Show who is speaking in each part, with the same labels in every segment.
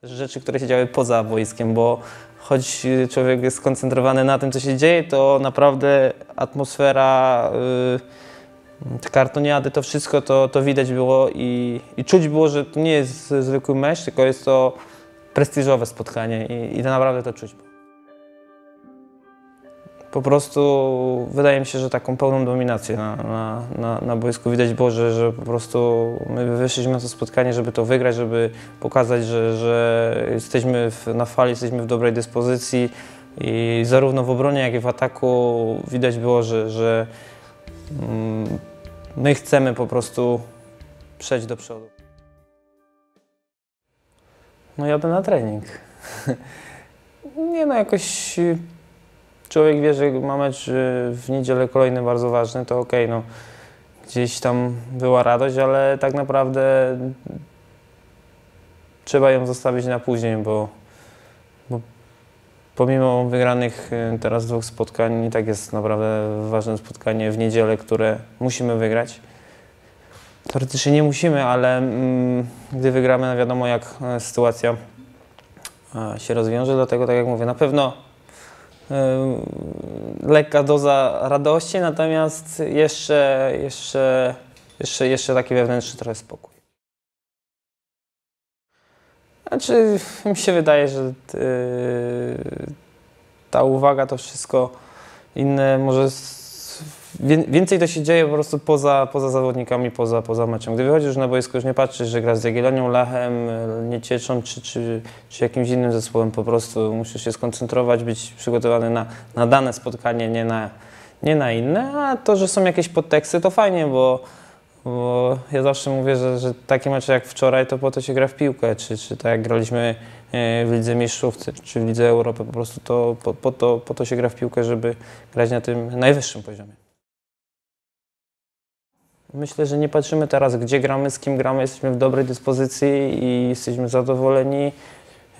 Speaker 1: Też rzeczy, które się działy poza wojskiem, bo choć człowiek jest skoncentrowany na tym, co się dzieje, to naprawdę atmosfera, yy, te kartoniady, to wszystko to, to widać było i, i czuć było, że to nie jest zwykły mecz, tylko jest to prestiżowe spotkanie i, i to naprawdę to czuć. Po prostu wydaje mi się, że taką pełną dominację na, na, na, na boisku widać było, że, że po prostu my wyszliśmy na to spotkanie, żeby to wygrać, żeby pokazać, że, że jesteśmy w, na fali, jesteśmy w dobrej dyspozycji i zarówno w obronie, jak i w ataku widać było, że, że mm, my chcemy po prostu przejść do przodu. No jadę na trening. Nie no, jakoś człowiek wie, że ma mecz y, w niedzielę kolejny bardzo ważny, to okej, no gdzieś tam była radość, ale tak naprawdę trzeba ją zostawić na później, bo, bo pomimo wygranych y, teraz dwóch spotkań, i tak jest naprawdę ważne spotkanie w niedzielę, które musimy wygrać. Teoretycznie nie musimy, ale mm, gdy wygramy, no wiadomo jak e, sytuacja e, się rozwiąże, dlatego tak jak mówię, na pewno lekka doza radości, natomiast jeszcze, jeszcze, jeszcze, jeszcze taki wewnętrzny trochę spokój. Znaczy, mi się wydaje, że y, ta uwaga, to wszystko inne może Więcej to się dzieje po prostu poza, poza zawodnikami, poza, poza meczem. Gdy wychodzisz na boisko, już nie patrzysz, że grasz z Jagiellonią, Lachem, Niecieczą czy, czy, czy jakimś innym zespołem. Po prostu musisz się skoncentrować, być przygotowany na, na dane spotkanie, nie na, nie na inne. A to, że są jakieś podteksty, to fajnie, bo, bo ja zawsze mówię, że, że takie mecze jak wczoraj, to po to się gra w piłkę, czy, czy tak jak graliśmy e, w Lidze Mistrzów, czy- w Lidze Europy, po prostu to, po, po, to, po to się gra w piłkę, żeby grać na tym najwyższym poziomie. Myślę, że nie patrzymy teraz, gdzie gramy, z kim gramy. Jesteśmy w dobrej dyspozycji i jesteśmy zadowoleni.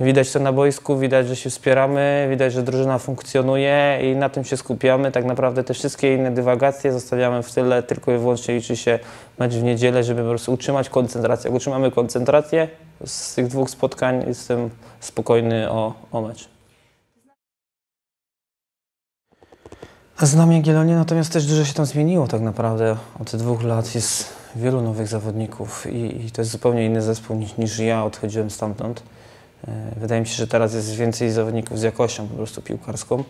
Speaker 1: Widać to na boisku, widać, że się wspieramy, widać, że drużyna funkcjonuje i na tym się skupiamy. Tak naprawdę te wszystkie inne dywagacje zostawiamy w tyle, tylko i wyłącznie liczy się mecz w niedzielę, żeby po prostu utrzymać koncentrację. Jak utrzymamy koncentrację z tych dwóch spotkań, jestem spokojny o, o mecz. Znam Jagiellonię, natomiast też dużo się tam zmieniło tak naprawdę. Od dwóch lat jest wielu nowych zawodników i, i to jest zupełnie inny zespół niż, niż ja odchodziłem stamtąd. E, Wydaje mi się, że teraz jest więcej zawodników z jakością po prostu piłkarską e,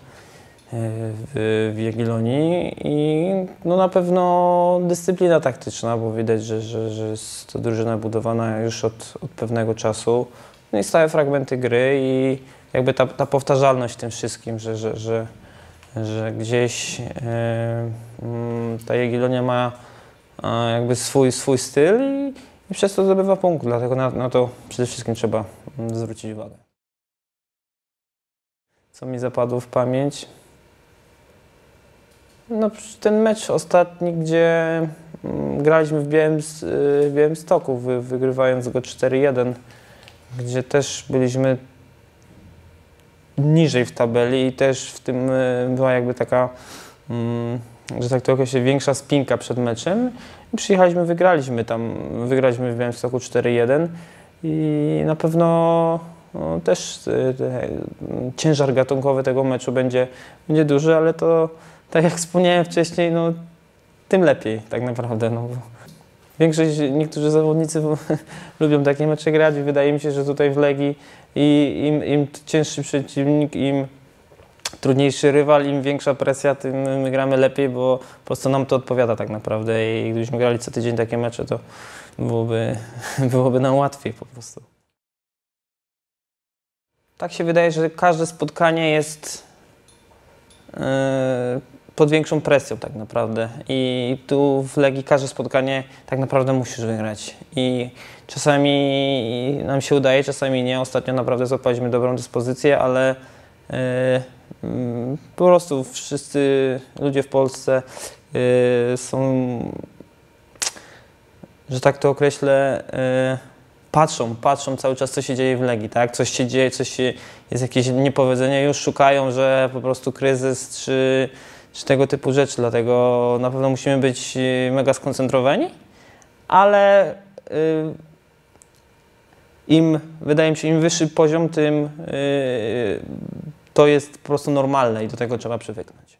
Speaker 1: w, Jagiellonii i no na pewno dyscyplina taktyczna, bo widać, że, że, że jest to drużyna budowana już od, od pewnego czasu. No i stałe fragmenty gry i jakby ta, ta powtarzalność w tym wszystkim, że, że, że, że gdzieś e, mm, ta Jagiellonia ma jakby swój, swój styl i, i przez to zdobywa punkt, dlatego na, na to przede wszystkim trzeba zwrócić uwagę. Co mi zapadło w pamięć? No, ten mecz ostatni, gdzie mm, graliśmy w Białym, Białymstoku, wy, wygrywając go 4-1, gdzie też byliśmy niżej w tabeli i też w tym y, była jakby taka, mm, że tak to określę, większa spinka przed meczem. Przyjechaliśmy, wygraliśmy tam, wygraliśmy w Białymstoku 4-1 i na pewno no, też y, y, ciężar gatunkowy tego meczu będzie, będzie duży, ale to tak jak wspomniałem wcześniej, no tym lepiej tak naprawdę. No, Większość, niektórzy zawodnicy lubią takie mecze grać i wydaje mi się, że tutaj w Legii i im, im cięższy przeciwnik, im trudniejszy rywal, im większa presja, tym my gramy lepiej, bo po prostu nam to odpowiada tak naprawdę i gdybyśmy grali co tydzień takie mecze, to byłoby, byłoby nam łatwiej po prostu. Tak się wydaje, że każde spotkanie jest yy, pod większą presją tak naprawdę i tu w Legii każde spotkanie tak naprawdę musisz wygrać i czasami nam się udaje, czasami nie. Ostatnio naprawdę złapaliśmy dobrą dyspozycję, ale po prostu wszyscy ludzie w Polsce yy, są, że tak to określę, yy, patrzą, patrzą cały czas, co się dzieje w Legii, tak? Coś się dzieje, coś się, jest jakieś niepowodzenie, już szukają, że po prostu kryzys czy, czy tego typu rzeczy, dlatego na pewno musimy być mega skoncentrowani, ale im, wydaje mi się, im wyższy poziom, tym to jest po prostu normalne i do tego trzeba przywyknąć.